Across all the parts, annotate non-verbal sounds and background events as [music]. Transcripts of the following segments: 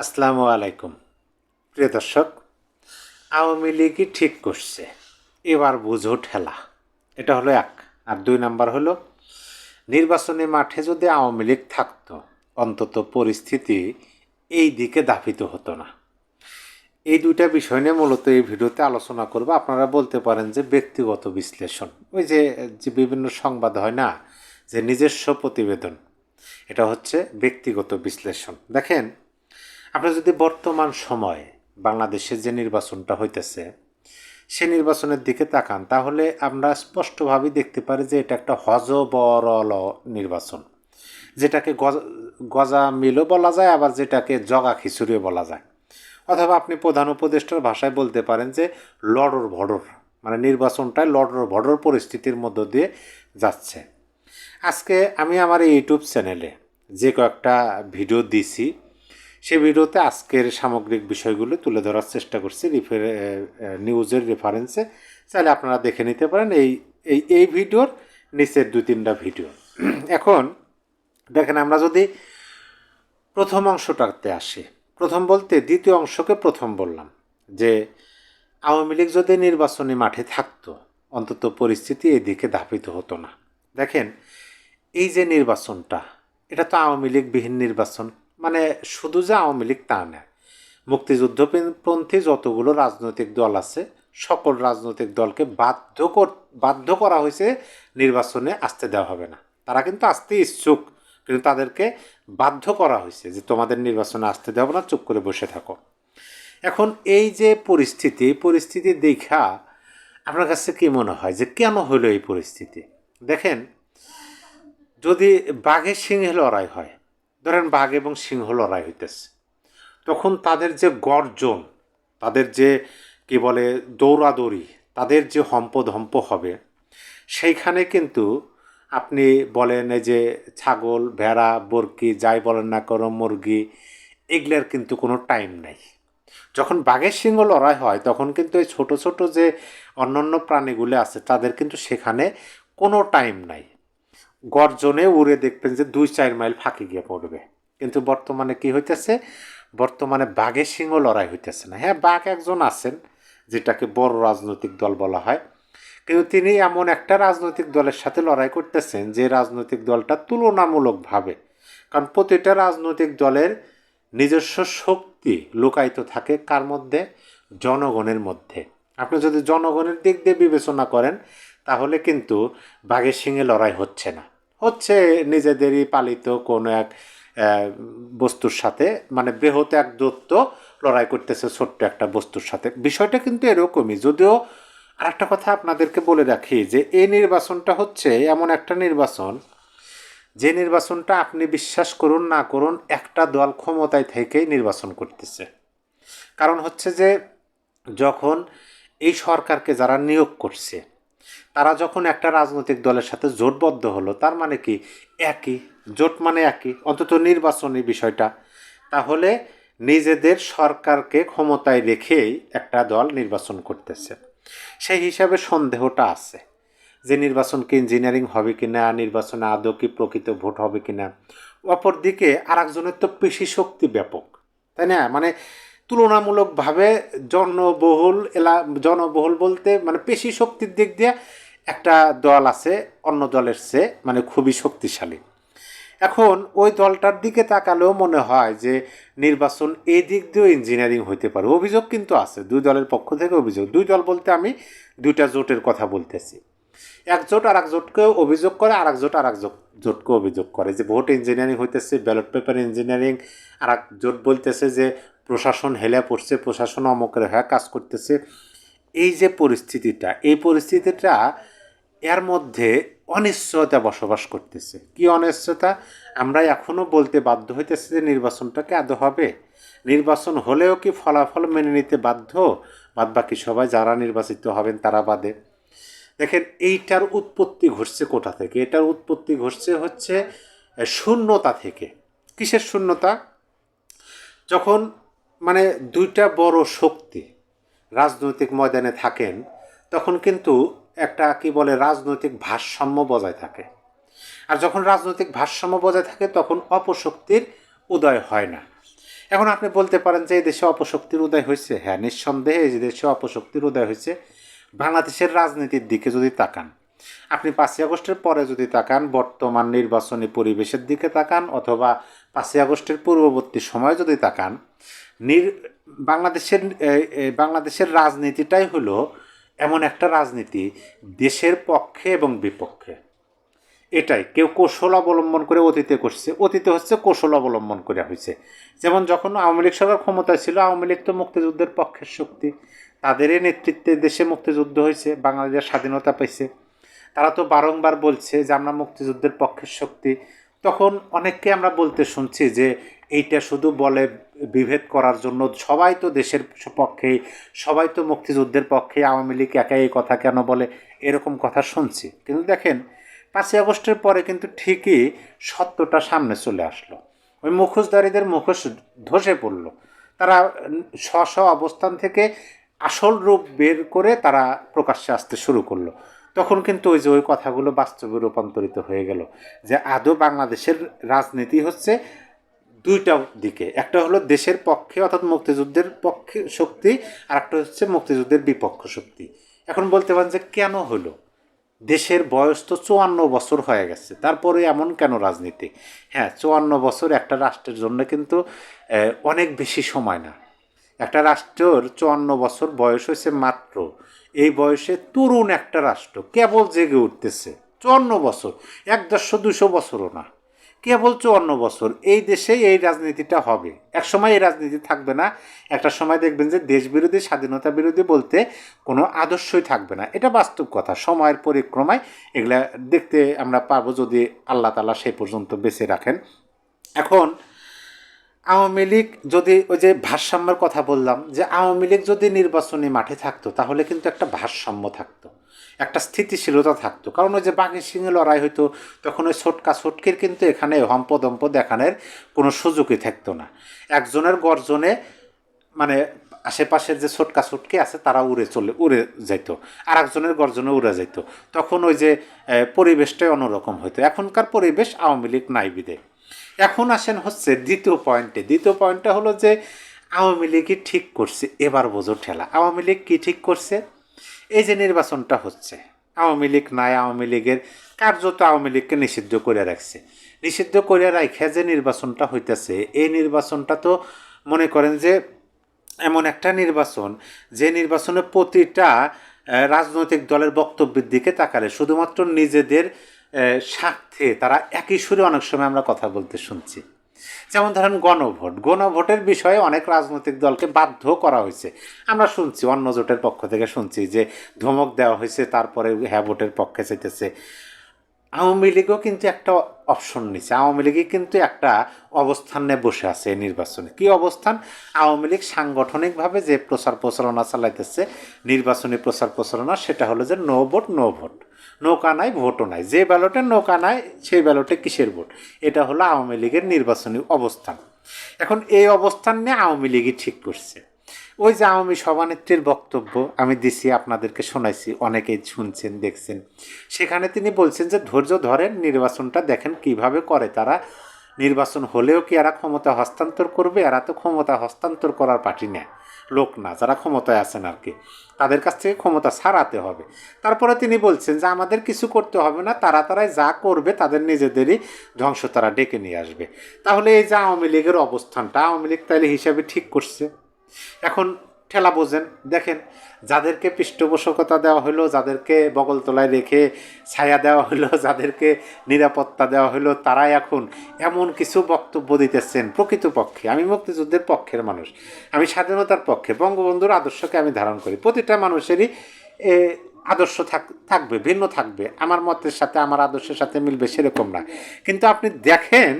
আসসালামু আলাইকুম। প্রিয় দর্শক, আওয়ামী লীগই ঠিক করছে। এবার বুঝো ঠেলা। এটা হলো এক। আর দুই নাম্বার হলো, নির্বাচনী মাঠে যদি আওয়ামী লীগ থাকতো, অন্তত পরিস্থিতি এই দিকে দাপিত হতো না। এই দুইটা বিষয় নিয়ে মূলত এই ভিডিওতে আলোচনা করব। আপনারা বলতে পারেন যে ব্যক্তিগত বিশ্লেষণ। ওই যে যে বিভিন্ন সংবাদ হয় না, যে নিজস্ব প্রতিবেদন, এটা হচ্ছে ব্যক্তিগত বিশ্লেষণ। দেখেন আপনার যদি বর্তমান সময়ে বাংলাদেশের যে নির্বাচনটা হইতেছে, সে নির্বাচনের দিকে তাকান, তাহলে আমরা স্পষ্টভাবেই দেখতে পারি যে এটা একটা হজবরল নির্বাচন। যেটাকে গজ- গজা মিলও বলা যায়, আবার যেটাকে জগা খিচুড়িও বলা যায়। অথবা আপনি প্রধান উপদেষ্টার ভাষায় বলতে পারেন যে লড়র ভড়র মানে নির্বাচনটায় লড়র ভড়র পরিস্থিতির মধ্য দিয়ে যাচ্ছে। আজকে আমি আমার এই ইউটিউব চ্যানেলে যে কয়েকটা ভিডিও দিছি সেই ভিডিওতে আজকের সামগ্রিক বিষয়গুলো তুলে ধরার চেষ্টা করছি, রিফার নিউজের রেফারেন্সে চাইলে আপনারা দেখে নিতে পারেন এই এই এই ভিডিওর নিচের দুই তিনটা ভিডিও। এখন দেখেন আমরা যদি প্রথম অংশটাতে আসি, প্রথম বলতে দ্বিতীয় অংশকে প্রথম বললাম যে আওয়ামী লীগ যদি নির্বাচনী মাঠে থাকতো, অন্তত পরিস্থিতি এদিকে ধাপিত হতো না। দেখেন এই যে নির্বাচনটা, এটা তো আওয়ামী লীগবিহীন নির্বাচন মানে শুধু যে আওয়ামী লীগ তা না, মুক্তিযুদ্ধপন্থী যতগুলো রাজনৈতিক দল আছে, সকল রাজনৈতিক দলকে বাধ্য বাধ্য করা হয়েছে নির্বাচনে আসতে দেওয়া হবে না। তারা কিন্তু আসতে ইচ্ছুক, কিন্তু তাদেরকে বাধ্য করা হয়েছে যে তোমাদের নির্বাচনে আসতে দেওয়া না, চুপ করে বসে থাকো। এখন এই যে পরিস্থিতি পরিস্থিতি দেখা আপনার কাছে কি মনে হয় যে কেন হলো এই পরিস্থিতি? দেখেন, যদি বাঘের সিংহে লড়াই হয় ধরেন বাঘ এবং সিংহ লড়াই হইতেছে। তখন তাদের যে গর্জন, তাদের যে, কি বলে, দৌড়াদৌড়ি, তাদের যে হম্প ধম্প হবে, সেইখানে কিন্তু আপনি বলেন এই যে ছাগল, ভেড়া, বরকি, যাই বলেন না করো মুরগি, এগুলার কিন্তু কোনো টাইম নাই। যখন বাঘের সিংহ লড়াই হয়, তখন কিন্তু এই ছোট ছোট যে অন্যান্য প্রাণীগুলো আছে, তাদের কিন্তু সেখানে কোনো টাইম নাই। গর্জনে উড়ে দেখবেন যে দুই চার মাইল ফাঁকি গিয়ে পড়বে। কিন্তু বর্তমানে কি হইতেছে? বর্তমানে বাঘের সিংহ লড়াই হইতেছে না। হ্যাঁ বাঘ একজন আছেন, যেটাকে বড় রাজনৈতিক দল বলা হয়। কিন্তু তিনি এমন একটা রাজনৈতিক দলের সাথে লড়াই করতেছেন, যে রাজনৈতিক দলটা তুলনামূলকভাবে, কারণ প্রতিটা রাজনৈতিক দলের নিজস্ব শক্তি লুকায়িত থাকে কার মধ্যে? জনগণের মধ্যে। আপনি যদি জনগণের দিক দিয়ে বিবেচনা করেন তাহলে কিন্তু বাঘের সিংহে লড়াই হচ্ছে না। হচ্ছে নিজেদেরই পালিত কোনো এক বস্তুর সাথে মানে বৃহৎ এক দত্ত লড়াই করতেছে ছোট্ট একটা বস্তুর সাথে। বিষয়টা কিন্তু এরকমই, যদিও আরেকটা কথা আপনাদেরকে বলে রাখি যে, এই নির্বাচনটা হচ্ছে এমন একটা নির্বাচন, যে নির্বাচনটা আপনি বিশ্বাস করুন না করুন, একটা দল ক্ষমতায় থেকেই নির্বাচন করতেছে। কারণ হচ্ছে যে, যখন এই সরকারকে যারা নিয়োগ করছে তারা যখন একটা রাজনৈতিক দলের সাথে জোটবদ্ধ হলো, তার মানে কি? একই। জোট মানে একই। অন্তত নির্বাচনী বিষয়টা। তাহলে নিজেদের সরকারকে ক্ষমতায় রেখেই একটা দল নির্বাচন করতেছে। সেই হিসাবে সন্দেহটা আছে যে নির্বাচন কি ইঞ্জিনিয়ারিং হবে কি না নির্বাচনে আদৌ কি প্রকৃত ভোট হবে কি না অপরদিকে আর একজনের তো পেশি শক্তি ব্যাপক, তাই না? মানে তুলনামূলকভাবে জনবহুল এলা, জনবহুল বলতে মানে পেশি শক্তির দিক দিয়ে একটা দল আছে, অন্য দলের চেয়ে মানে খুবই শক্তিশালী। এখন ওই দলটার দিকে তাকালেও মনে হয় যে নির্বাচন এই দিক দিয়েও ইঞ্জিনিয়ারিং হইতে পারে। অভিযোগ কিন্তু আছে, দুই দলের পক্ষ থেকে অভিযোগ। দুই দল বলতে আমি দুইটা জোটের কথা বলতেছি। এক জোট আর এক জোটকে অভিযোগ করে আর এক জোট আর এক জোট- জোটকে অভিযোগ করে যে ভোট ইঞ্জিনিয়ারিং হইতেছে ব্যালট পেপার ইঞ্জিনিয়ারিং আর এক জোট বলতেছে যে প্রশাসন হেলে পড়ছে, প্রশাসন অমকের হ্যাঁ কাজ করতেছে। এই যে পরিস্থিতিটা, এই পরিস্থিতিটা এর মধ্যে অনিশ্চয়তা বসবাস করতেছে। কি অনিশ্চয়তা? আমরা এখনও বলতে বাধ্য হইতেছি যে নির্বাচনটাকে আদৌ হবে। নির্বাচন হলেও কি ফলাফল মেনে নিতে বাধ্য? বাদ বাকি সবাই যারা নির্বাচিত হবেন তারা বাদে। দেখেন, এইটার উৎপত্তি ঘটছে কোথা থেকে? এটার উৎপত্তি ঘটছে হচ্ছে শূন্যতা থেকে। কিসের শূন্যতা? যখন মানে দুইটা বড় শক্তি রাজনৈতিক ময়দানে থাকেন, তখন কিন্তু একটা কি বলে রাজনৈতিক ভারসাম্য বজায় থাকে। আর যখন রাজনৈতিক ভারসাম্য বজায় থাকে, তখন অপশক্তির উদয় হয় না। এখন আপনি বলতে পারেন যে এই দেশে অপশক্তির উদয় হয়েছে? হ্যাঁ নিঃসন্দেহে এই দেশে অপশক্তির উদয় হয়েছে। বাংলাদেশের রাজনীতির দিকে যদি তাকান, আপনি পাঁচই আগস্টের পরে যদি তাকান, বর্তমান নির্বাচনী পরিবেশের দিকে তাকান, অথবা পাঁচই আগস্টের পূর্ববর্তী সময় যদি তাকান নির, বাংলাদেশের বাংলাদেশের রাজনীতিটাই হলো এমন একটা রাজনীতি দেশের পক্ষে এবং বিপক্ষে। এটাই, কেউ কৌশল অবলম্বন করে অতীতে করছে, অতীতে হচ্ছে কৌশল অবলম্বন করে হয়েছে। যেমন যখন আওয়ামী লীগ সরকার ক্ষমতায় ছিল, আওয়ামী লীগ তো মুক্তিযুদ্ধের পক্ষের শক্তি। তাদেরই নেতৃত্বে দেশে মুক্তিযুদ্ধ হয়েছে বাংলাদেশের স্বাধীনতা পাইছে। তারা তো বারংবার বলছে যে আমরা মুক্তিযুদ্ধের পক্ষের শক্তি। তখন অনেককে আমরা বলতে শুনছি যে এইটা শুধু বলে বিভেদ করার জন্য, সবাই তো দেশের পক্ষে সবাই তো মুক্তিযুদ্ধের পক্ষে আওয়ামী লীগ একাই এই কথা কেন বলে, এরকম কথা শুনছি। কিন্তু দেখেন, পাঁচই আগস্টের পরে কিন্তু ঠিকই সত্যটা সামনে চলে আসলো। ওই মুখোশধারীদের মুখোশ ধসে পড়ল। তারা স্ব স্ব অবস্থান থেকে আসল রূপ বের করে তারা প্রকাশ্যে আসতে শুরু করল। তখন কিন্তু ওই যে ওই কথাগুলো বাস্তবে রূপান্তরিত হয়ে গেল যে আদৌ বাংলাদেশের রাজনীতি হচ্ছে দুইটা দিকে। একটা হলো দেশের পক্ষে, অর্থাৎ মুক্তিযুদ্ধের পক্ষে শক্তি, আর একটা হচ্ছে মুক্তিযুদ্ধের বিপক্ষ শক্তি। এখন বলতে পারেন যে কেন হলো? দেশের বয়স তো চুয়ান্ন বছর হয়ে গেছে। তারপরে এমন কেন রাজনীতি? হ্যাঁ চুয়ান্ন বছর একটা রাষ্ট্রের জন্য কিন্তু অনেক বেশি সময় না। একটা রাষ্ট্রের চুয়ান্ন বছর বয়স হয়েছে মাত্র। এই বয়সে তরুণ একটা রাষ্ট্র কেবল জেগে উঠতেছে। চুয়ান্ন বছর, এক দেড়শো দুশো বছরও না। কেবল চুয়ান্ন বছর। এই দেশে এই রাজনীতিটা হবে। এক সময় এই রাজনীতি থাকবে না। একটা সময় দেখবেন যে দেশ বিরোধী স্বাধীনতা বিরোধী বলতে কোনো আদর্শই থাকবে না। এটা বাস্তব কথা। সময়ের পরিক্রমায় এগুলা দেখতে আমরা পাবো যদি আল্লাহ তালা সেই পর্যন্ত বেঁচে রাখেন। এখন আওয়ামী লীগ যদি ওই যে ভারসাম্যের কথা বললাম, যে আওয়ামী লীগ যদি নির্বাচনী মাঠে থাকতো, তাহলে কিন্তু একটা ভারসাম্য থাকতো, একটা স্থিতিশীলতা থাকতো। কারণ ওই যে বাঘের সিংহে লড়াই হইতো, তখন ওই ছোটকা ছোটকির কিন্তু এখানে হম্পদম্প দেখানোর কোনো সুযোগই থাকতো না। একজনের গর্জনে মানে আশেপাশের যে ছোটকা ছোটকি আছে, তারা উড়ে চলে, উড়ে যাইত আর একজনের গর্জনে উড়ে যাইত। তখন ওই যে পরিবেশটাই অন্যরকম হইতো। এখনকার পরিবেশ আওয়ামী লীগ নাই বিদে। এখন আসেন হচ্ছে দ্বিতীয় পয়েন্টে। দ্বিতীয় পয়েন্টটা হলো যে আওয়ামী লীগই ঠিক করছে? এবার বোঝো ঠেলা। আওয়ামী লীগ কী ঠিক করছে? এই যে নির্বাচনটা হচ্ছে, আওয়ামী লীগ নাই, আওয়ামী লীগের কার্যত আওয়ামী লীগকে নিষিদ্ধ করে রাখছে। নিষিদ্ধ করে রাখে যে নির্বাচনটা হইতেছে, এই নির্বাচনটা তো মনে করেন যে এমন একটা নির্বাচন, যে নির্বাচনে প্রতিটা রাজনৈতিক দলের বক্তব্যের দিকে তাকালে শুধুমাত্র নিজেদের স্বার্থে তারা একই সুরে অনেক সময় আমরা কথা বলতে শুনছি। যেমন ধরেন গণভোট। গণভোটের বিষয়ে অনেক রাজনৈতিক দলকে বাধ্য করা হয়েছে। আমরা শুনছি, অন্য জোটের পক্ষ থেকে শুনছি যে ধমক দেওয়া হয়েছে, তারপরে হ্যাঁ ভোটের পক্ষে চাইতেছে। আওয়ামী লীগও কিন্তু একটা অপশন নিচ্ছে আওয়ামী লীগই কিন্তু একটা অবস্থান বসে আছে নির্বাচনে। কি অবস্থান? আওয়ামী লীগ সাংগঠনিকভাবে যে প্রচার প্রচারণা চালাইতেছে, নির্বাচনী প্রচার প্রচারণা, সেটা হলো যে নো ভোট নো ভোট নৌকা নাই ভোটও নাই। যে ব্যালটে নৌকা নাই, সেই ব্যালটে কিসের ভোট এটা হলো আওয়ামী লীগের নির্বাচনী অবস্থান। এখন এই অবস্থান নিয়ে আওয়ামী লীগই ঠিক করছে। ওই যে আওয়ামী সভানেত্রীর বক্তব্য আমি দিছি, আপনাদেরকে শোনাইছি, অনেকেই শুনছেন, দেখছেন। সেখানে তিনি বলছেন যে, ধৈর্য ধরেন, নির্বাচনটা দেখেন কীভাবে করে তারা। নির্বাচন হলেও কি এরা ক্ষমতা হস্তান্তর করবে? এরা তো ক্ষমতা হস্তান্তর করার পার্টি না। লোক না, যারা ক্ষমতায় আছেন আর কি। তাদের কাছ থেকে ক্ষমতা সারাতে হবে। তারপরে তিনি বলছেন যে, আমাদের কিছু করতে হবে না, তারা তারাই যা করবে, তাদের নিজেদেরই ধ্বংস তারা ডেকে নিয়ে আসবে। তাহলে এই যে আওয়ামী লীগের অবস্থানটা, আওয়ামী লীগ তাহলে হিসাবে ঠিক করছে? এখন ঠেলা বোঝেন, দেখেন, যাদেরকে পৃষ্ঠপোষকতা দেওয়া হলো, যাদেরকে বগলতলায় রেখে ছায়া দেওয়া হলো, [laughs] যাদেরকে নিরাপত্তা দেওয়া হলো, তারাই এখন এমন কিছু বক্তব্য দিতেছেন প্রকৃতপক্ষে। আমি মুক্তিযুদ্ধের পক্ষের মানুষ, আমি স্বাধীনতার পক্ষে, বঙ্গবন্ধুর আদর্শকে আমি ধারণ করি। প্রতিটা মানুষেরই আদর্শ থাক, থাকবে, ভিন্ন থাকবে। আমার মতের সাথে, আমার আদর্শের সাথে মিলবে সেরকম না। কিন্তু আপনি দেখেন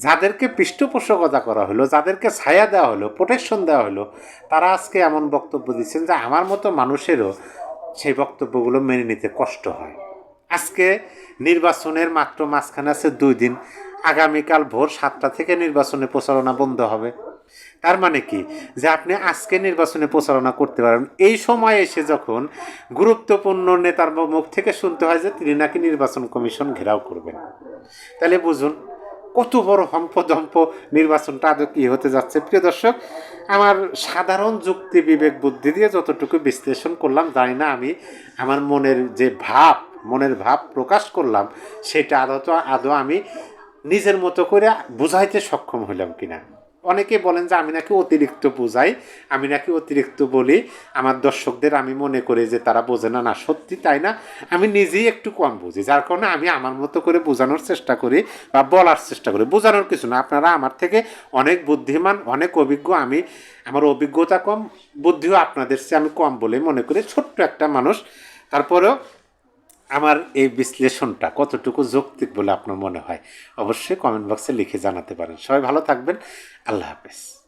যাদেরকে পৃষ্ঠপোষকতা করা হলো, যাদেরকে ছায়া দেওয়া হলো প্রোটেকশন দেওয়া হলো, তারা আজকে এমন বক্তব্য দিচ্ছেন যে আমার মতো মানুষেরও সেই বক্তব্যগুলো মেনে নিতে কষ্ট হয়। আজকে নির্বাচনের মাত্র মাঝখানে আছে দুই দিন। আগামীকাল ভোর সাতটা থেকে নির্বাচনে প্রচারণা বন্ধ হবে। তার মানে কি? যে আপনি আজকে নির্বাচনে প্রচারণা করতে পারেন। এই সময় এসে যখন গুরুত্বপূর্ণ নেতার মুখ থেকে শুনতে হয় যে তিনি নাকি নির্বাচন কমিশন ঘেরাও করবেন। তাহলে বুঝুন কত বড় হম্পদম্প নির্বাচনটা আদৌ কী হতে যাচ্ছে? প্রিয় দর্শক, আমার সাধারণ যুক্তি, বিবেক, বুদ্ধি দিয়ে যতটুকু বিশ্লেষণ করলাম, জানি না আমি আমার মনের যে ভাব, মনের ভাব প্রকাশ করলাম, সেটা আদৌ আদৌ আমি নিজের মতো করে বুঝাইতে সক্ষম হইলাম কিনা। অনেকে বলেন যে আমি নাকি অতিরিক্ত বোঝাই, আমি নাকি অতিরিক্ত বলি। আমার দর্শকদের আমি মনে করি যে তারা বোঝে না না, সত্যি তাই না? আমি নিজেই একটু কম বুঝি, যার কারণে আমি আমার মতো করে বোঝানোর চেষ্টা করি বা বলার চেষ্টা করি। বোঝানোর কিছু না, আপনারা আমার থেকে অনেক বুদ্ধিমান, অনেক অভিজ্ঞ, আমি আমার অভিজ্ঞতা কম, বুদ্ধিও আপনাদের চেয়ে আমি কম বলে মনে করি। ছোট্ট একটা মানুষ, তারপরেও আমার এই বিশ্লেষণটা কতটুকু যৌক্তিক বলে আপনার মনে হয়? অবশ্যই কমেন্ট বক্সে লিখে জানাতে পারেন। সবাই ভালো থাকবেন। আল্লাহ হাফেজ।